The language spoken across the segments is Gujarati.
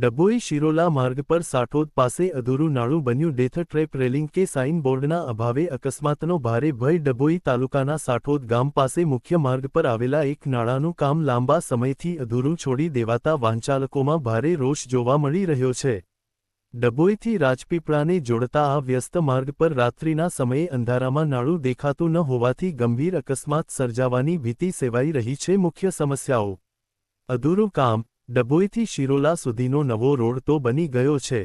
ડભોઈ શિરોલા માર્ગ પર સાઠોદ પાસે અધૂરું નાળું બન્યું ડેથ ટ્રેપ રેલિંગ કે સાઇન બોર્ડના અભાવે અકસ્માતનો ભારે ભય ડભોઈ તાલુકાના સાઠોદ ગામ પાસે મુખ્ય માર્ગ પર આવેલા એક નાળાનું કામ લાંબા સમયથી અધૂરું છોડી દેવાતા વાહનચાલકોમાં ભારે રોષ જોવા મળી રહ્યો છે. ડભોઈથી રાજપીપળાને જોડતા આ વ્યસ્ત માર્ગ પર રાત્રિના સમયે અંધારામાં નાળું દેખાતું ન હોવાથી ગંભીર અકસ્માત સર્જાવાની ભીતિ સેવાઈ રહી છે મુખ્ય સમસ્યાઓ. અધૂરું કામ ડભોઈથી શિરોલા સુધીનો નવો રોડ તો બની ગયો છે,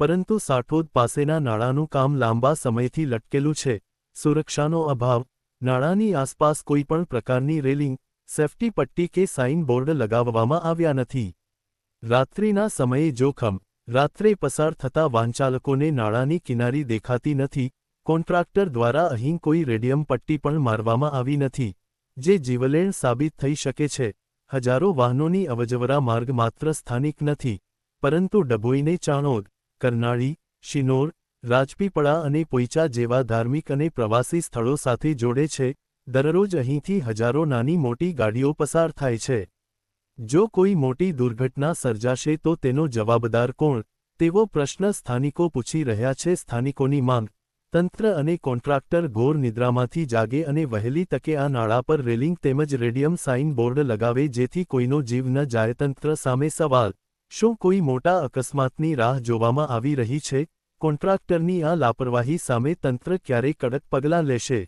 પરંતુ સાઠોદ પાસેના નાળાનું કામ લાંબા સમયથી લટકેલું છે. સુરક્ષાનો અભાવ, નાળાની આસપાસ કોઈપણ પ્રકારની રેલિંગ, સેફ્ટી પટ્ટી કે સાઇન બોર્ડ લગાવવામાં આવ્યા નથી. રાત્રિના સમયે જોખમ, રાત્રે પસાર થતા વાહનચાલકોને નાળાની કિનારી દેખાતી નથી, કોન્ટ્રાક્ટર દ્વારા અહીં કોઈ રેડિયમ પટ્ટી પણ મારવામાં આવી નથી, જે જીવલેણ સાબિત થઈ શકે છે. હજારો વાહનોની અવજવરા માર્ગ માત્ર સ્થાનિક નથી, પરંતુ ડભોઈને ચાણોદ, કરનાળી, શિનોર, રાજપીપળા અને પોઈચા જેવા ધાર્મિક અને પ્રવાસી સ્થળો સાથે જોડે છે, દરરોજ અહીંથી હજારો નાની મોટી ગાડીઓ પસાર થાય છે. જો કોઈ મોટી દુર્ઘટના સર્જાશે તો તેનો જવાબદાર કોણ? તેવો પ્રશ્ન સ્થાનિકો પૂછી રહ્યા છે સ્થાનિકોની માંગ તંત્ર અને કોન્ટ્રાક્ટર ઘોર નિદ્રામાંથી જાગે અને વહેલી તકે આ નાળા પર રેલિંગ તેમજ રેડિયમ સાઇન બોર્ડ લગાવે જેથી કોઈનો જીવ ન જાય. તંત્ર સામે સવાલ, શું કોઈ મોટા અકસ્માતની રાહ જોવામાં આવી રહી છે? કોન્ટ્રાક્ટરની આ લાપરવાહી સામે તંત્ર ક્યારે કડક પગલાં લેશે?